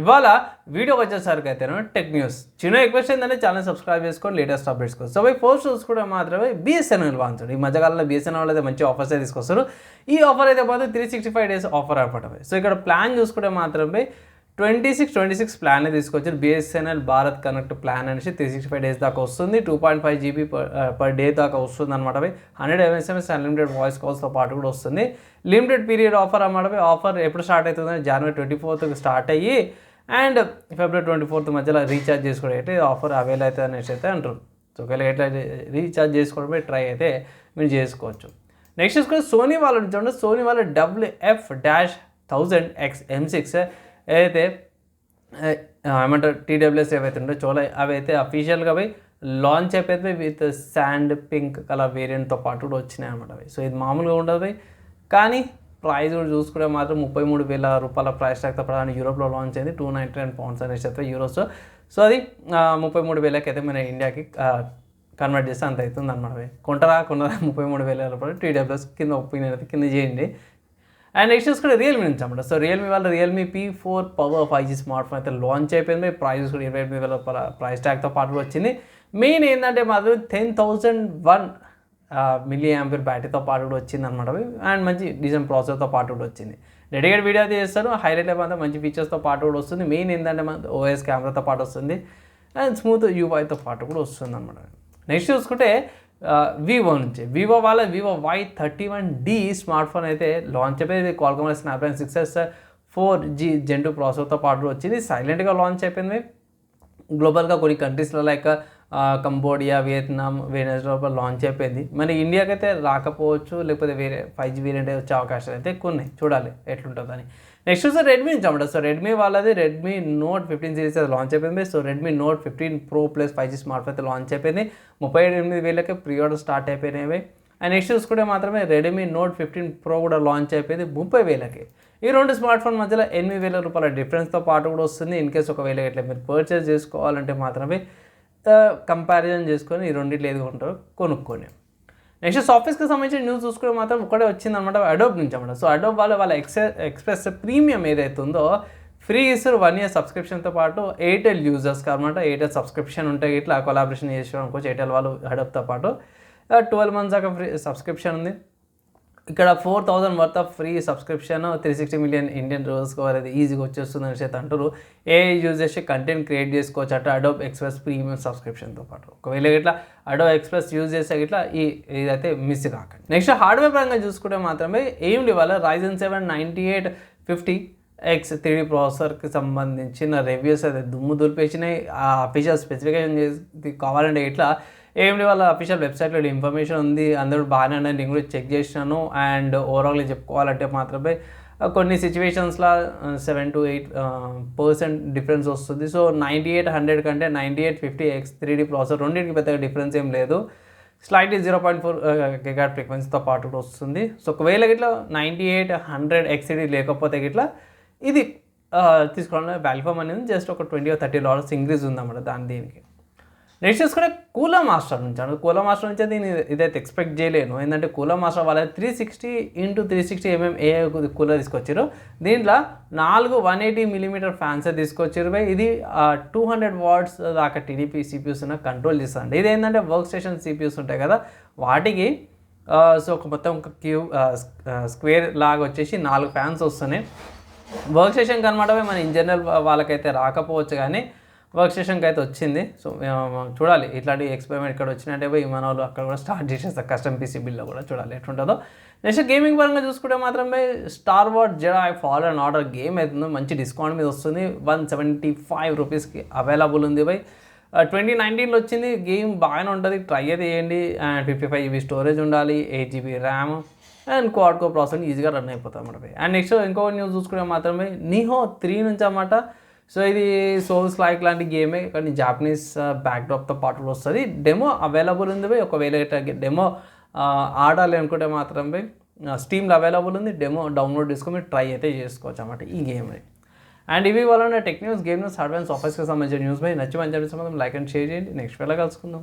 ఇవాళ వీడియో వచ్చేసరికి అయితే టెక్ న్యూస్. చిన్న రిక్వెస్ట్ ఏంటంటే ఛానల్ సబ్స్క్రైబ్ చేసుకొని లేటెస్ట్ అప్డేట్స్ కోసం. సో పోస్ట్ పోస్ట్ చూసుకుంటే మాత్రమే బిఎస్ఎన్ఎల్ వాంచాడు ఈ మధ్యకాలంలో బిఎస్ఎన్ఎల్ అయితే మంచి ఆఫర్స్ అయితే తీసుకొస్తారు ఈ ఆఫర్ అయితే పోతే three sixty five days offer అనమాట. సో ఇక్కడ ప్లాన్ చూసుకుంటే మాత్రమే twenty six twenty six plan తీసుకొచ్చారు. బిఎస్ఎన్ఎల్ భారత్ కనెక్ట్ ప్లాన్ అనేసి త్రీ సిక్స్టీ ఫైవ్ డేస్ దాకా వస్తుంది. Two point five GB per day దాకా వస్తుంది అనమాట హండ్రెడ్ ఎంఎస్ఎంఎస్ అన్లిమిటెడ్ వాయిస్ కాల్స్తో పాటు కూడా వస్తుంది. లిమిటెడ్ పీరియడ్ ఆఫర్ అనమాట ఆఫర్ ఎప్పుడు స్టార్ట్ అవుతుందంటే జనవరి ట్వంటీ ఫోర్త్కి స్టార్ట్ అయ్యి అండ్ ఫిబ్రవరి ట్వంటీ ఫోర్త్ మధ్యలో రీఛార్జ్ చేసుకోవడం అయితే ఆఫర్ అవైల్ అవుతుంది అనేసి అయితే అంటారు. సో ఒకవేళ ఎట్లా రీఛార్జ్ చేసుకోవడమే ట్రై అయితే మీరు చేసుకోవచ్చు. నెక్స్ట్ చూసుకుంటే సోనీ వాళ్ళు చూడండి. సోనీ వాళ్ళ WF dash thousand X M six ఏదైతే ఏమంటారు టీడబ్ల్యూఎస్ ఏవైతే ఉంటాయి చోలే అవి అయితే అఫీషియల్గా పోయి లాంచ్ అయిపోతే విత్ శాండ్ పింక్ కలర్ వేరియంట్తో పాటు కూడా వచ్చినాయి అనమాట అవి. సో ఇది మామూలుగా ఉండదు పోయి. కానీ ప్రైస్ కూడా చూసుకుంటే మాత్రం ముప్పై మూడు వేల రూపాయల ప్రైస్ ట్యాగ్తో ప్రధాన యూరోప్లో లాంచ్ అయింది. టూ నైంటీ నైన్ పౌండ్స్ అనేసి అయితే యూరోస్ సో అది ముప్పై మూడు వేలకి అయితే మన ఇండియాకి కన్వర్ట్ చేస్తే అంత అవుతుంది అనమాట కొంటరా కొనరా ముప్పై మూడు వేల రూపాయలు టీడబ్ల్యూస్ కింద ఒపీనియన్ అయితే కింద చేయండి. అండ్ నెక్స్ట్ చూసుకుంటే రియల్మీ నుంచి అన్నమాట. సో రియల్మీ వాళ్ళ Realme P four power five G smart phone అయితే లాంచ్ అయిపోయింది. ప్రైస్ కూడా ఇరవై ఎనిమిది వేల ప్రైస్ ట్యాగ్తో పాటు కూడా వచ్చింది. మెయిన్ ఏంటంటే మాత్రం ten thousand one milliampere బ్యాటరీతో పాటు కూడా వచ్చింది అనమాట అండ్ మంచి డిజైన్ ప్రాసెసర్తో పాటు కూడా వచ్చింది. డెడికేట్ వీడియో అయితే చేస్తారు. హైలైట్ అయిపోతే మంచి ఫీచర్స్తో పాటు కూడా వస్తుంది. మెయిన్ ఏంటంటే మన ఓఎస్ కెమెరాతో పాటు వస్తుంది. అండ్ స్మూత్ యూఐతో పాటు కూడా వస్తుంది అనమాట నెక్స్ట్ చూసుకుంటే వివో నుంచి. వివో వాళ్ళ Vivo Y thirty one D smart phone అయితే లాంచ్ అయిపోయింది Qualcomm Snapdragon six S four G gents ప్రాసెసర్తో పాటు వచ్చింది. సైలెంట్గా లాంచ్ అయిపోయింది. గ్లోబల్గా కొన్ని కంట్రీస్లో లైక్ కంబోడియా వియత్నాం వెనజ్లో లాంచ్ అయిపోయింది. మరి ఇండియాకి అయితే రాకపోవచ్చు లేకపోతే వేరే ఫైవ్ జీ వేరియంట్ వచ్చే అవకాశాలు అయితే ఎక్కువ ఉన్నాయి. చూడాలి ఎట్లుంటుందని. నెక్స్ట్ చూస్తే రెడ్మీ నుంచి సో రెడ్మీ వాళ్ళది రెడ్మీ నోట్ ఫిఫ్టీన్ సిరీస్ అయితే లాంచ్ అయిపోయింది. So Redmi note fifteen pro plus five G smart phone అయితే లాంచ్ అయిపోయింది. ముప్పై ఎనిమిది వేలకి ప్రీ ఆర్డర్ స్టార్ట్ అయిపోయినవి అండ్ నెక్స్ట్ చూసుకుంటే మాత్రమే రెడ్మీ నోట్ ఫిఫ్టీన్ ప్రో కూడా లాంచ్ అయిపోయింది ముప్పై వేలకి. ఈ రెండు స్మార్ట్ ఫోన్ మధ్యలో ఎనిమిది వేల రూపాయల డిఫరెన్స్తో పాటు కూడా వస్తుంది. ఇన్ కేస్ ఒకవేళ ఇట్లా మీరు పర్చేస్ చేసుకోవాలంటే మాత్రమే కంపారిజన్ చేసుకొని ఈ రెండిట్లో ఏది కొంటారో కొనుక్కొని నెక్స్ట్ సాఫ్ట్వేర్స్కి సంబంధించిన న్యూస్ చూసుకుంటే మాత్రం ఒకటే వచ్చింది అనమాట అడోబ్ నుంచి అనమాట సో అడోబ్ వాళ్ళు వాళ్ళ ఎక్స్ ఎక్స్ప్రెస్ ప్రీమియం ఏదైతే ఉందో ఫ్రీ ఇస్తారు వన్ ఇయర్ సబ్స్క్రిప్షన్తో పాటు ఎయిర్టెల్ యూజర్స్కి అనమాట ఎయిర్టెల్ సబ్స్క్రిప్షన్ ఉంటే ఇట్లా కొలాబరేషన్ చేసుకోవడానికి ఎయిర్టెల్ వాళ్ళు అడోబ్తో పాటు ట్వెల్వ్ మంత్స్ దాకా ఫ్రీ సబ్స్క్రిప్షన్ ఉంది. ఇక్కడ four thousand worth of free subscription three sixty million Indian రూపీస్కి అనేది ఈజీగా వచ్చేస్తుంది అనేసి అయితే అంటారు ఏ యూజ్ చేసి కంటెంట్ క్రియేట్ చేసుకోవచ్చు అట్లా అడోబ్ ఎక్స్ప్రెస్ ప్రీమియం సబ్స్క్రిప్షన్తో పాటు. ఒకవేళ ఇట్లా అడోబ్ ఎక్స్ప్రెస్ యూజ్ చేస్తే ఇట్లా ఈ ఇదైతే మిస్ కాకండి. నెక్స్ట్ హార్డ్వేర్ పరంగా చూసుకుంటే మాత్రమే ఏం ఇవ్వాలి Ryzen seven ninety eight fifty X three ప్రాసెసర్కి సంబంధించిన రివ్యూస్ అయితే దుమ్ము దులిపేసినాయి. ఆ అఫీషియల్ స్పెసిఫికేషన్ చేసి కావాలంటే ఇట్లా ఏమిటి వాళ్ళ అఫీషియల్ వెబ్సైట్లో ఇన్ఫర్మేషన్ ఉంది. అందరూ బాగానే ఉన్నాయి. నేను కూడా చెక్ చేసినాను. అండ్ ఓవరాల్గా చెప్పుకోవాలంటే మాత్రమే కొన్ని సిచ్యువేషన్స్లో seven to eight percent difference వస్తుంది. సో నైంటీ ఎయిట్ హండ్రెడ్ కంటే ninety eight fifty X three D processor రెండింటికి పెద్దగా డిఫరెన్స్ ఏం లేదు. స్లైట్లీ జీరో పాయింట్ ఫోర్ గిగాట్ ఫ్రీక్వెన్సీతో పాటు కూడా వస్తుంది. సో ఒకవేళ గిట్లా నైంటీ ఎయిట్ హండ్రెడ్ ఎక్స్ఈడి లేకపోతే గిట్లా ఇది తీసుకోవాలంటే తీసుకోవడం వాల్యూఫామ్ అనేది జస్ట్ ఒక ట్వంటీ థర్టీ డాలర్స్ ఇంక్రీజ్ ఉందన్నమాట దాని దీనికి. నెక్స్ట్ చూసుకుంటే కూల మాస్టర్ నుంచి అను కూల మాస్టర్ నుంచి నేను ఇదైతే ఎక్స్పెక్ట్ చేయలేను. ఏంటంటే కూల మాస్టర్ వాళ్ళ three sixty into three sixty MM a cooler తీసుకొచ్చారు దీంట్లో నాలుగు వన్ ఎయిటీ మిలీమీటర్ ఫ్యాన్స్ తీసుకొచ్చారు బై. ఇది టూ హండ్రెడ్ వాట్స్ దాకా టీడీపీ సిపియూస్ కంట్రోల్ చేస్తుంది ఇది ఏంటంటే వర్క్ స్టేషన్ సిపియూస్ ఉంటాయి కదా వాటికి సో ఒక మొత్తం ఒక క్యూ స్క్వేర్ లాగా వచ్చేసి నాలుగు ఫ్యాన్స్ వస్తున్నాయి. వర్క్ స్టేషన్ కనమాట మన ఇన్ జనరల్ వాళ్ళకైతే రాకపోవచ్చు కానీ వర్క్ స్టేషన్కి అయితే వచ్చింది. సో చూడాలి. ఇట్లాంటి ఎక్స్పెరిమెంట్ ఇక్కడ వచ్చినట్టే పోయి మన వాళ్ళు అక్కడ కూడా స్టార్ట్ చేసేస్తారు కస్టమ్ పీసీ బిల్లో కూడా చూడాలి. ఎట్లుంటుందో. నెక్స్ట్ గేమింగ్ పరంగా చూసుకుంటే మాత్రమే Star War Jedi Fall and Order game అవుతుందో మంచి డిస్కౌంట్ మీద వస్తుంది. వన్ సెవెంటీ ఫైవ్ రూపీస్కి అవైలబుల్ ఉంది బై ట్వంటీ నైన్టీన్లో వచ్చింది. గేమ్ బాగానే ఉంటుంది. ట్రై అయితే చేయండి. And fifty five GB storage ఉండాలి. Eight GB RAM and quad core process ఈజీగా రన్ అయిపోతాం అన్నమాట అండ్ నెక్స్ట్ ఇంకో న్యూస్ చూసుకుంటే మాత్రమే నిహో త్రీ నుంచి అన్నమాట సో ఇది సోల్స్ లైక్ లాంటి గేమే కానీ జాపనీస్ బ్యాక్డ్రాప్తో uh, పాటు వస్తుంది. డెమో అవైలబుల్ ఉంది బై ఒకవేళ డెమో uh, ఆడాలి అనుకుంటే మాత్రమే స్టీమ్లో అవైలబుల్ ఉంది. డెమో డౌన్లోడ్ చేసుకొని ట్రై అయితే చేసుకోవచ్చు అన్నమాట ఈ గేమ్ అండ్ ఇవి వల్ల tech news game news hardware సాఫ్ట్వేర్స్కి సంబంధించిన న్యూస్ పై నచ్చి మంచి సంబంధం లైక్ అండ్ షేర్ చేయండి. నెక్స్ట్ వేళ కలుసుకుందాం.